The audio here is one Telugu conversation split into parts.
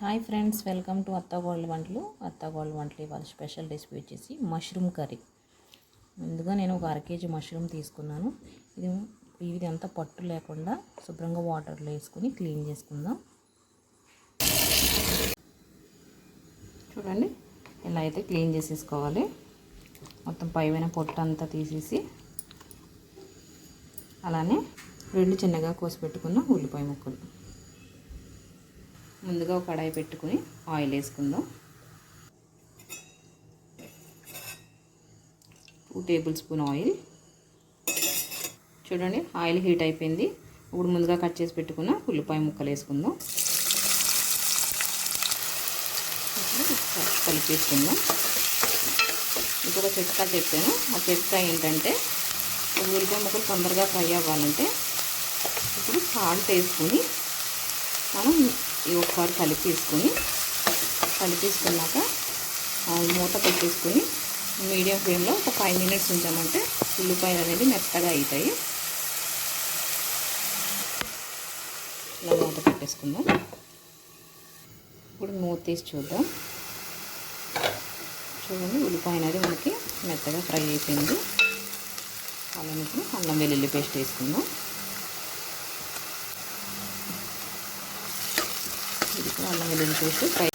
హాయ్ ఫ్రెండ్స్ వెల్కమ్ టు అత్త వంటలు. అత్త వంటలు ఇవాళ స్పెషల్ రెసిపీ వచ్చేసి మష్రూమ్ కర్రీ. ముందుగా నేను ఒక అర కేజీ మష్రూమ్ తీసుకున్నాను. ఇది ఇది అంతా పట్టు లేకుండా శుభ్రంగా వాటర్లో వేసుకుని క్లీన్ చేసుకుందాం. చూడండి ఇలా అయితే క్లీన్ చేసేసుకోవాలి. మొత్తం పైన పొట్టు అంతా తీసేసి అలానే రెండు చిన్నగా కోసి పెట్టుకున్న ఉల్లిపాయ ముక్కలు. ముందుగా ఒక కడాయి పెట్టుకుని ఆయిల్ వేసుకుందాం. Two tablespoon oil. చూడండి ఆయిల్ హీట్ అయిపోయింది. ఇప్పుడు ముందుగా కట్ చేసి పెట్టుకున్న ఉల్లిపాయ ముక్కలు వేసుకుందాం. కలిపేసుకుందాం. ఇంకొక చిట్కా చెప్పాను. ఆ చిట్కా ఏంటంటే ఉల్లిపాయ ముక్కలు తొందరగా ఫ్రై అవ్వాలంటే ఇప్పుడు సాల్ట్ వేసుకుని మనం ఇవి ఒకసారి కలిపేసుకొని కలిపేసుకున్నాక మూత పెట్టేసుకొని మీడియం ఫ్లేమ్లో ఒక ఫైవ్ మినిట్స్ ఉంచామంటే ఉల్లిపాయలు అనేది మెత్తగా అవుతాయి. ఇలా మూత పెట్టేసుకుందాం. ఇప్పుడు మూత తీసి చూద్దాం. చూడండి ఉల్లిపాయ అనేది మనకి మెత్తగా ఫ్రై అయిపోయింది. అలానే ఇప్పుడు అల్లం వెల్లుల్లి పేస్ట్ వేసుకుందాం ఇది కూడా అల్లం వెల్లుల్లి పేస్ట్ ఫ్రై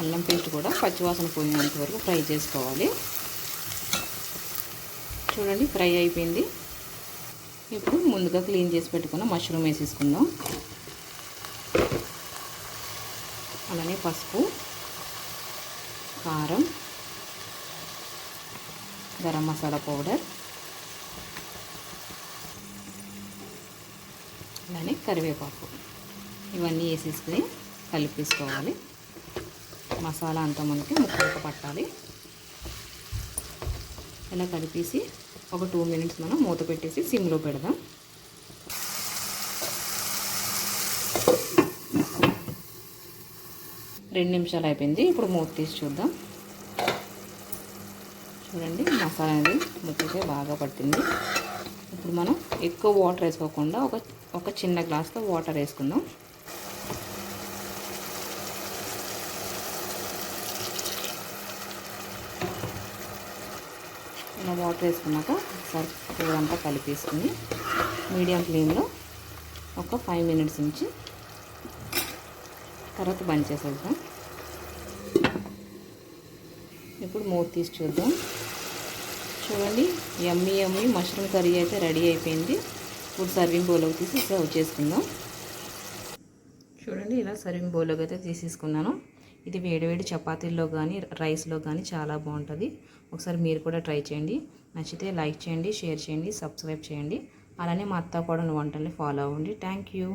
అల్లం పేస్ట్ కూడా పచ్చివాసన పోయినంత వరకు ఫ్రై చేసుకోవాలి. చూడండి ఫ్రై అయిపోయింది. ఇప్పుడు ముందుగా క్లీన్ చేసి పెట్టుకున్న మష్రూమ్ వేసేసుకుందాం. అలానే పసుపు కారం గరం మసాలా పౌడర్ అలానే కరివేపాకు. ఇవన్నీ వేసేసుకుని కలిపేసుకోవాలి. మసాలా అంతా మనకి ముక్కలకు పట్టాలి. ఇలా కలిపేసి ఒక టూ మినిట్స్ మనం మూత పెట్టేసి సిమ్లో పెడదాం. రెండు నిమిషాలు అయిపోయింది. ఇప్పుడు మూత తీసి చూద్దాం. చూడండి మసాలా అనేది ముక్కకే బాగా పట్టింది. ఇప్పుడు మనం ఎక్కువ వాటర్ వేసుకోకుండా ఒక ఒక చిన్న గ్లాస్తో వాటర్ వేసుకుందాం. ఇలా వాటర్ వేసుకున్నాక ఒకసారి కూర అంతా కలిపేసుకుని మీడియం ఫ్లేమ్లో ఒక ఫైవ్ మినిట్స్ నుంచి తర్వాత బంద్ చేసేద్దాం. ఇప్పుడు మూత తీసి చూద్దాం. చూడండి ఎమ్మి ఎమ్మి మష్రూమ్ కర్రీ అయితే రెడీ అయిపోయింది. ఇప్పుడు సర్వింగ్ బౌల్లోకి తీసి సర్వ్ చేసుకుందాం. చూడండి ఇలా సర్వింగ్ బౌల్లోకి అయితే తీసేసుకున్నాను. ఇది వేడివేడి చపాతీల్లో కానీ రైస్లో కానీ చాలా బాగుంటుంది. ఒకసారి మీరు కూడా ట్రై చేయండి. నచ్చితే లైక్ చేయండి షేర్ చేయండి సబ్స్క్రైబ్ చేయండి. అలానే మా అత్త కూడా వంటల్ని ఫాలో అవ్వండి. Thank you.